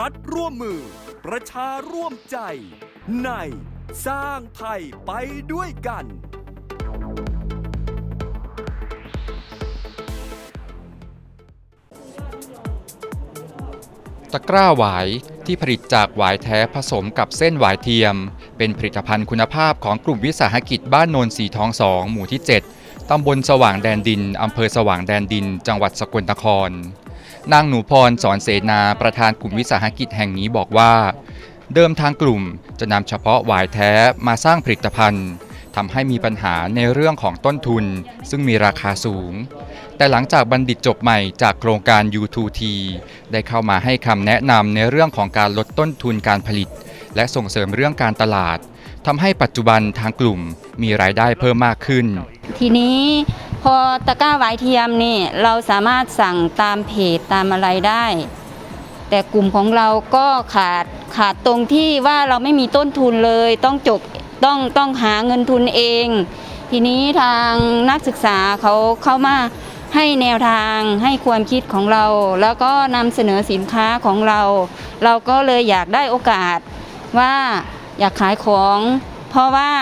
รัฐร่วมมือ ประชาร่วมใจ ในสร้างไทยไปด้วยกัน ตะกร้าหวายที่ผลิตจากหวายแท้ผสมกับเส้นหวายเทียม เป็นผลิตภัณฑ์คุณภาพของกลุ่มวิสาหกิจบ้านโนนสีทองสองหมู่ที่ 7ตำบลสว่างแดนดิน อำเภอสว่างแดนดิน จังหวัดสกลนคร นางหนูพรสอนเสนาประธานกลุ่มวิสาหกิจแห่งนี้บอกว่า เดิมทางกลุ่มจะนำเฉพาะหวายแท้มาสร้างผลิตภัณฑ์ทำให้มีปัญหาในเรื่องของต้นทุน ซึ่งมีราคาสูง แต่หลังจากบัณฑิตจบใหม่จากโครงการ U2T ได้เข้ามาให้คำแนะนำในเรื่องของการลดต้นทุนการผลิต และส่งเสริมเรื่องการตลาดทำให้ปัจจุบันทางกลุ่มมีรายได้เพิ่มมากขึ้น ทีนี้ พอตะกร้าหวายเทียมนี่เราสามารถสั่งตามเพจตามอะไรได้ แต่กลุ่มของเราก็ขาดขาดตรงที่ว่าเราไม่มีต้นทุนเลย ต้องจบต้องต้องหาเงินทุนเอง ทีนี้ทางนักศึกษาเขาเข้ามาให้แนวทางให้ความคิดของเรา แล้วก็นำเสนอสินค้าของเรา เราก็เลยอยากได้โอกาสว่าอยากขายของ เพราะว่า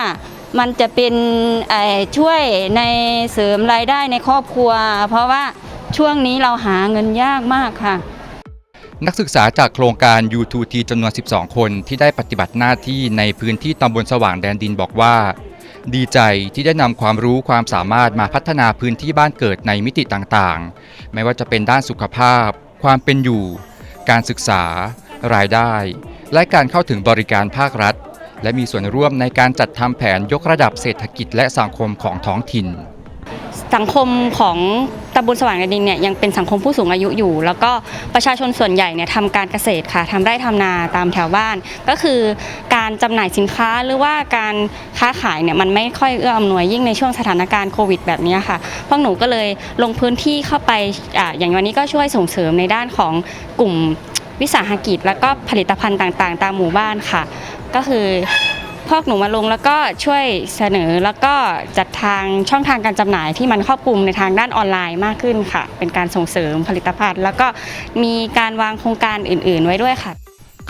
มันจะเป็นช่วยในเสริมรายได้ในครอบครัว เพราะว่าช่วงนี้เราหาเงินยากมากค่ะ นักศึกษาจากโครงการ U2T จำนวน 12 คนที่ได้ปฏิบัติหน้าที่ในพื้นที่ตำบลสว่างแดนดินบอกว่า ดีใจที่ได้นำความรู้ความสามารถมาพัฒนาพื้นที่บ้านเกิดในมิติต่างๆ ไม่ว่าจะเป็นด้านสุขภาพ ความเป็นอยู่ การศึกษา รายได้ และการเข้าถึงบริการภาครัฐ และมีส่วนร่วมในการจัดทำแผนยกระดับเศรษฐกิจและสังคมของท้องถิ่น สังคมของตำบลสว่างแดนดินเนี่ยยังเป็นสังคมผู้สูงอายุอยู่ แล้วก็ประชาชนส่วนใหญ่เนี่ยทำการเกษตรค่ะทำไร่ทำนาตามแถวบ้าน ก็คือการจำหน่ายสินค้าหรือว่าการค้าขายเนี่ยมันไม่ค่อยเอื้ออำนวยยิ่งในช่วงสถานการณ์โควิดแบบนี้ค่ะพวกหนูก็เลยลงพื้นที่เข้าไปอาอย่างวันนี้ก็ช่วยส่งเสริมในด้านของกลุ่ม วิสาหกิจ แล้วก็ผลิตภัณฑ์ต่างๆ ตามหมู่บ้านค่ะ ก็คือพวกหนูมาลงแล้วก็ช่วยเสนอแล้วก็จัดทางช่องทางการจำหน่ายที่มันครอบคลุมในทางด้านออนไลน์มากขึ้นค่ะ เป็นการส่งเสริมผลิตภัณฑ์ แล้วก็มีการวางโครงการอื่น ๆ ไว้ด้วยค่ะ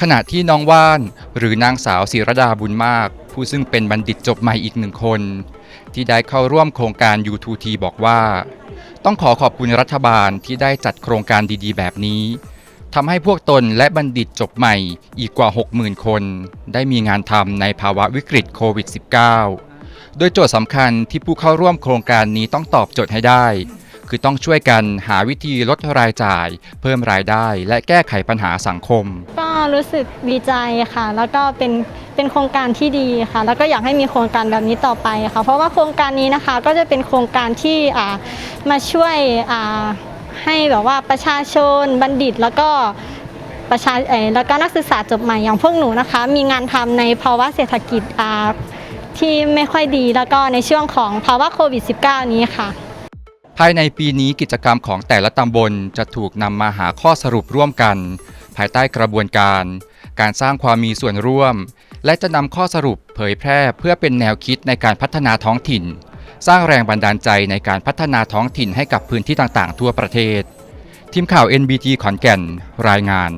ขณะที่น้องว่าน หรือนางสาวศิรดาบุญมาก ผู้ซึ่งเป็นบัณฑิตจบใหม่อีกหนึ่งคน ที่ได้เข้าร่วมโครงการ U2T บอกว่า ต้องขอขอบคุณรัฐบาลที่ได้จัดโครงการดีๆ แบบนี้ ทำให้พวกตนและบัณฑิตจบใหม่อีกกว่า 60,000 คน ได้มีงานทำในภาวะวิกฤตโควิด -19 โดยโจทย์สำคัญที่ผู้เข้าร่วมโครงการนี้ต้องตอบโจทย์ให้ได้ คือต้องช่วยกันหาวิธีลดรายจ่าย เพิ่มรายได้ และแก้ไขปัญหาสังคม ก็รู้สึกดีใจค่ะ แล้วก็เป็นเป็นโครงการที่ดีค่ะ แล้วก็อยากให้มีโครงการแบบนี้ต่อไปค่ะ เพราะว่าโครงการนี้นะคะก็จะเป็นโครงการที่มาช่วยอ่า ให้แบบว่าประชาชนบัณฑิตแล้วก็ประชาแล้วก็นักศึกษาจบใหม่อย่างพวกหนูนะคะ มีงานทำในภาวะเศรษฐกิจอาที่ไม่ค่อยดีแล้วก็ในช่วงของภาวะโควิด -19 นี้ค่ะ ภายในปีนี้กิจกรรมของแต่ละตำบลจะถูกนำมาหาข้อสรุปร่วมกัน ภายใต้กระบวนการ การสร้างความมีส่วนร่วม และจะนำข้อสรุปเผยแพร่เพื่อเป็นแนวคิดในการพัฒนาท้องถิ่น สร้างแรงบันดาลใจในการพัฒนาท้องถิ่นให้กับพื้นที่ต่างๆ ทั่วประเทศ ทีมข่าว NBT ขอนแก่น รายงาน